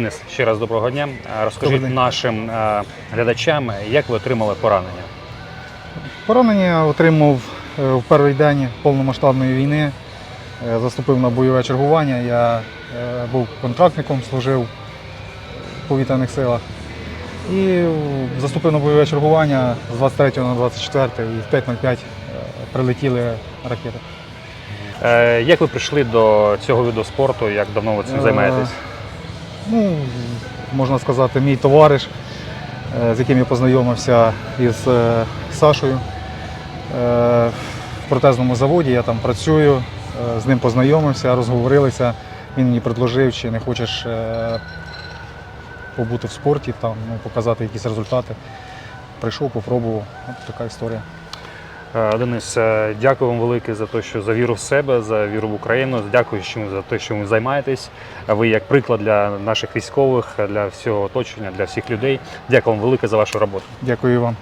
Денис, ще раз доброго дня. Е, Розкажіть день. нашим е, глядачам, як ви отримали поранення. Поранення отримав е, в перший день повномасштабної війни. Заступив на бойове чергування. Я був контрактником, служив в повітряних силах. І заступив на бойове чергування з 23 на 24 і в 5.05 е, прилетіли ракети. Як ви прийшли до цього виду спорту? Як давно ви цим займаєтесь? Ну, можна сказати, мій товариш, е, з яким я познайомився із е, Сашою. Е, В протезному заводі я там працюю, з ним познайомився, розговорилися. Він мені предложив, чи не хочеш побути в спорті, там, ну, показати якісь результати. Прийшов, попробував. От така історія. Е, Денис, е, дякую вам велике за те, що за віру в себе, за віру в Україну. Дякую за те, що ви займаєтесь. Ви як приклад для наших військових, для всього оточення, для всіх людей. Дякую вам велике за вашу роботу. Дякую вам.